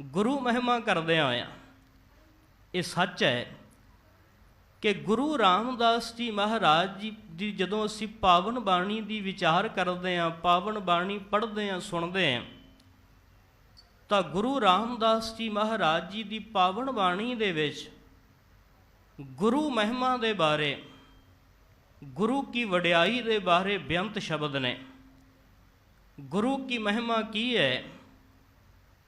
ਗੁਰੂ ਮਹਿਮਾ ਕਰਦੇ ਆਇਆ ਇਹ ਸੱਚ ਹੈ ਕਿ ਗੁਰੂ ਰਾਮਦਾਸ ਜੀ ਮਹਾਰਾਜ ਜੀ ਦੀ ਜਦੋਂ ਅਸੀਂ ਪਾਵਨ ਬਾਣੀ ਦੀ ਵਿਚਾਰ ਕਰਦੇ ਆਂ ਪਾਵਨ ਬਾਣੀ ਪੜ੍ਹਦੇ ਆਂ ਸੁਣਦੇ ਆਂ ਤਾਂ ਗੁਰੂ ਰਾਮਦਾਸ ਜੀ ਮਹਾਰਾਜ ਜੀ ਦੀ ਪਾਵਨ ਬਾਣੀ ਦੇ ਵਿੱਚ ਗੁਰੂ ਮਹਿਮਾ ਦੇ ਬਾਰੇ, ਗੁਰੂ ਕੀ ਵਡਿਆਈ ਦੇ ਬਾਰੇ ਬੇਅੰਤ ਸ਼ਬਦ ਨੇ। ਗੁਰੂ ਕੀ ਮਹਿਮਾ ਕੀ ਹੈ?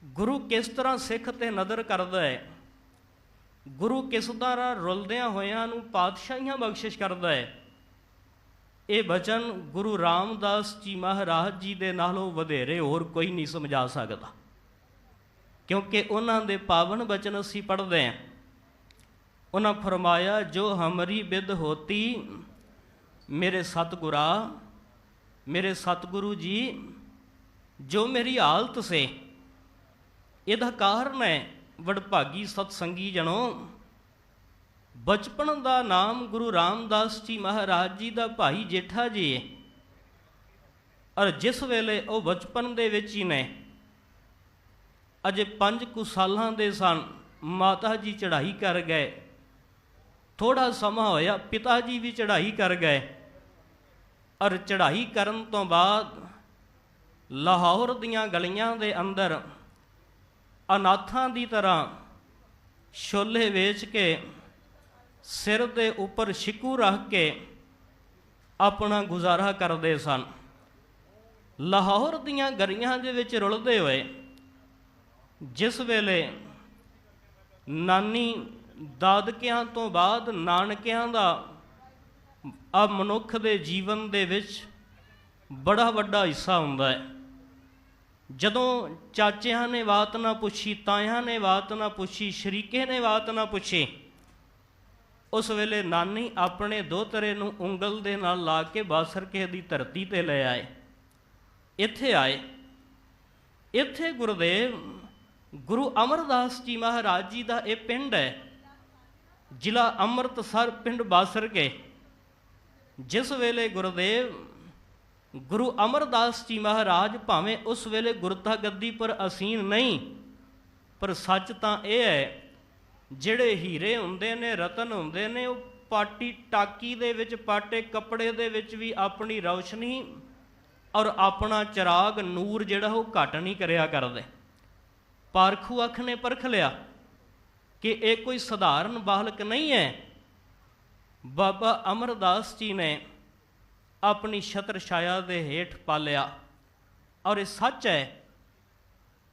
ਗੁਰੂ ਕਿਸ ਤਰ੍ਹਾਂ ਸਿੱਖ ਤੇ ਨਦਰ ਕਰਦਾ ਹੈ? ਗੁਰੂ ਕਿਸ ਤਰ੍ਹਾਂ ਰੁਲਦਿਆਂ ਹੋਇਆਂ ਨੂੰ ਪਾਤਸ਼ਾਹੀਆਂ ਬਖਸ਼ਿਸ਼ ਕਰਦਾ ਹੈ? ਇਹ ਬਚਨ ਗੁਰੂ ਰਾਮਦਾਸ ਜੀ ਮਹਾਰਾਜ ਜੀ ਦੇ ਨਾਲੋਂ ਵਧੇਰੇ ਹੋਰ ਕੋਈ ਨਹੀਂ ਸਮਝਾ ਸਕਦਾ। ਕਿਉਂਕਿ ਉਹਨਾਂ ਦੇ ਪਾਵਨ ਬਚਨ ਅਸੀਂ ਪੜ੍ਹਦੇ ਹਾਂ। ਉਹਨਾਂ ਫਰਮਾਇਆ, ਜੋ ਹਮਰੀ ਬਿਦ ਹੋਤੀ, ਮੇਰੇ ਸਤਿਗੁਰਾ, ਮੇਰੇ ਸਤਿਗੁਰੂ ਜੀ, ਜੋ ਮੇਰੀ ਹਾਲਤ ਸੇ ਇਹਦਾ ਕਾਰਨ ਹੈ ਵਡਭਾਗੀ ਸਤਸੰਗੀ ਜਣੋ। ਬਚਪਨ ਦਾ ਨਾਮ ਗੁਰੂ ਰਾਮਦਾਸ ਜੀ ਮਹਾਰਾਜ ਜੀ ਦਾ ਭਾਈ ਜੇਠਾ ਜੀ ਹੈ। ਔਰ ਜਿਸ ਵੇਲੇ ਉਹ ਬਚਪਨ ਦੇ ਵਿੱਚ ਹੀ ਨੇ, ਅਜੇ 5 ਕੁ ਸਾਲਾਂ ਦੇ ਸਨ, ਮਾਤਾ ਜੀ ਚੜ੍ਹਾਈ ਕਰ ਗਏ। ਥੋੜਾ ਸਮਾਂ ਹੋਇਆ, ਪਿਤਾ ਜੀ ਵੀ ਚੜ੍ਹਾਈ ਕਰ ਗਏ। ਔਰ ਚੜ੍ਹਾਈ ਕਰਨ ਤੋਂ ਬਾਅਦ ਲਾਹੌਰ ਦੀਆਂ ਗਲੀਆਂ ਦੇ ਅੰਦਰ ਅਨਾਥਾਂ ਦੀ ਤਰ੍ਹਾਂ ਛੋਲੇ ਵੇਚ ਕੇ ਸਿਰ ਦੇ ਉੱਪਰ ਸ਼ਿਕੂ ਰੱਖ ਕੇ ਆਪਣਾ ਗੁਜ਼ਾਰਾ ਕਰਦੇ ਸਨ। ਲਾਹੌਰ ਦੀਆਂ ਗਲੀਆਂ ਦੇ ਵਿੱਚ ਰੁਲਦੇ ਹੋਏ ਜਿਸ ਵੇਲੇ ਨਾਨੀ ਦਾਦਕਿਆਂ ਤੋਂ ਬਾਅਦ ਨਾਨਕਿਆਂ ਦਾ ਆ ਮਨੁੱਖ ਦੇ ਜੀਵਨ ਦੇ ਵਿੱਚ ਬੜਾ ਵੱਡਾ ਹਿੱਸਾ ਹੁੰਦਾ ਹੈ। ਜਦੋਂ ਚਾਚਿਆਂ ਨੇ ਬਾਤ ਨਾ ਪੁੱਛੀ, ਤਾਇਆਂ ਨੇ ਬਾਤ ਨਾ ਪੁੱਛੀ, ਸ਼ਰੀਕੇ ਨੇ ਬਾਤ ਨਾ ਪੁੱਛੀ, ਉਸ ਵੇਲੇ ਨਾਨੀ ਆਪਣੇ ਦੋਤਰੇ ਨੂੰ ਉਂਗਲ ਦੇ ਨਾਲ ਲਾ ਕੇ ਬਾਸਰਕੇ ਦੀ ਧਰਤੀ ਤੇ ਲੈ ਆਏ। ਇੱਥੇ ਆਏ। ਇੱਥੇ ਗੁਰਦੇਵ, ਗੁਰੂ ਅਮਰਦਾਸ ਜੀ ਮਹਾਰਾਜ ਜੀ ਦਾ ਇਹ ਪਿੰਡ ਹੈ, ਜ਼ਿਲ੍ਹਾ ਅੰਮ੍ਰਿਤਸਰ ਪਿੰਡ ਬਾਸਰਕੇ, ਜਿਸ ਵੇਲੇ ਗੁਰਦੇਵ ਗੁਰੂ ਅਮਰਦਾਸ ਜੀ ਮਹਾਰਾਜ ਭਾਵੇਂ ਉਸ ਵੇਲੇ ਗੁਰਤਾ ਗੱਦੀ ਪਰ ਅਸੀਨ ਨਹੀਂ, ਪਰ ਸੱਚ ਤਾਂ ਇਹ ਹੈ, ਜਿਹੜੇ ਹੀਰੇ ਹੁੰਦੇ ਨੇ, ਰਤਨ ਹੁੰਦੇ ਨੇ, ਉਹ ਪਾਟੀ ਟਾਕੀ ਦੇ ਵਿੱਚ, ਪਾਟੇ ਕੱਪੜੇ ਦੇ ਵਿੱਚ ਵੀ ਆਪਣੀ ਰੌਸ਼ਨੀ ਔਰ ਆਪਣਾ ਚਿਰਾਗ ਨੂਰ ਜਿਹੜਾ ਉਹ ਘਟ ਨਹੀਂ ਕਰਿਆ ਕਰਦੇ। ਪਾਰਖੂ ਅੱਖ ਨੇ ਪਰਖ ਲਿਆ ਕਿ ਇਹ ਕੋਈ ਸਧਾਰਨ ਬਾਲਕ ਨਹੀਂ ਹੈ। ਬਾਬਾ ਅਮਰਦਾਸ ਜੀ ਨੇ ਆਪਣੀ ਛਤਰ ਛਾਇਆ ਦੇ ਹੇਠ ਪਾਲਿਆ। ਔਰ ਇਹ ਸੱਚ ਹੈ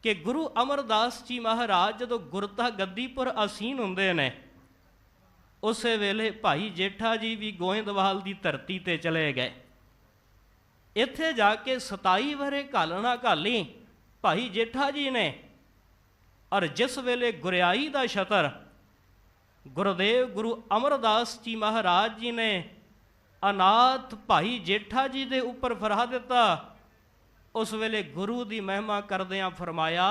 ਕਿ ਗੁਰੂ ਅਮਰਦਾਸ ਜੀ ਮਹਾਰਾਜ ਜਦੋਂ ਗੁਰਤਾ ਗੱਦੀਪੁਰ ਅਸੀਨ ਹੁੰਦੇ ਨੇ, ਉਸੇ ਵੇਲੇ ਭਾਈ ਜੇਠਾ ਜੀ ਵੀ ਗੋਇੰਦਵਾਲ ਦੀ ਧਰਤੀ ਤੇ ਚਲੇ ਗਏ। ਇੱਥੇ ਜਾ ਕੇ 27 ਵਰੇ ਘਾਲਣਾ ਘਾਲੀ ਭਾਈ ਜੇਠਾ ਜੀ ਨੇ, ਔਰ ਜਿਸ ਵੇਲੇ ਗੁਰਿਆਈ ਦਾ ਛਤਰ, ਗੁਰਦੇਵ ਗੁਰੂ ਅਮਰਦਾਸ ਜੀ ਮਹਾਰਾਜ ਜੀ ਨੇ ਅਨਾਥ ਭਾਈ ਜੇਠਾ ਜੀ ਦੇ ਉੱਪਰ ਫਰਹਾ ਦਿੱਤਾ। ਉਸ ਵੇਲੇ ਗੁਰੂ ਦੀ ਮਹਿਮਾ ਕਰਦਿਆਂ ਫਰਮਾਇਆ,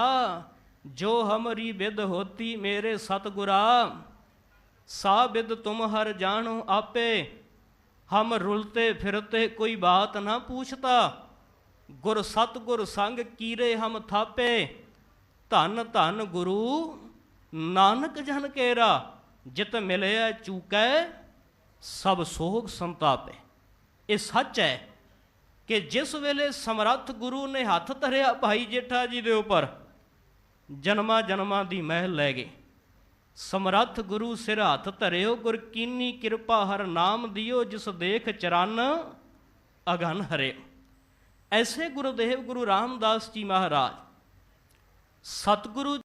ਜੋ ਹਮਰੀ ਬਿਦ ਹੋਤੀ ਮੇਰੇ ਸਤਗੁਰਾ ਸਾ ਬਿਦ ਤੁਮ ਹਰ ਜਾਣੋ ਆਪੇ। ਹਮ ਰੁਲਤੇ ਫਿਰਤੇ ਕੋਈ ਬਾਤ ਨਾ ਪੁੱਛਤਾ। ਗੁਰ ਸਤਗੁਰ ਸੰਗ ਕੀਰੇ ਹਮ ਥਾਪੇ। ਧੰਨ ਧੰਨ ਗੁਰੂ, ਨਾਨਕ ਜਨ ਕੇਰਾ, ਜਿਤ ਮਿਲਿਆ ਚੂਕੈ ਸਭ ਸੋਗ ਸੰਤਾਪੇ ਇਹ ਸੱਚ ਹੈ ਕਿ ਜਿਸ ਵੇਲੇ ਸਮਰੱਥ ਗੁਰੂ ਨੇ ਹੱਥ ਧਰਿਆ ਭਾਈ ਜੇਠਾ ਜੀ ਦੇ ਉੱਪਰ, ਜਨਮਾਂ ਜਨਮਾਂ ਦੀ ਮਹਿਲ ਲੈ ਗਏ। ਸਮਰੱਥ ਗੁਰੂ ਸਿਰ ਹੱਥ ਧਰਿਓ, ਗੁਰ ਕੀਨੀ ਕਿਰਪਾ ਹਰ ਨਾਮ ਦਿਓ, ਜਿਸ ਦੇਖ ਚਰਨ ਅਗਨ ਹਰੇ ਐਸੇ ਗੁਰਦੇਵ ਗੁਰੂ ਰਾਮਦਾਸ ਜੀ ਮਹਾਰਾਜ, ਸਤਿਗੁਰੂ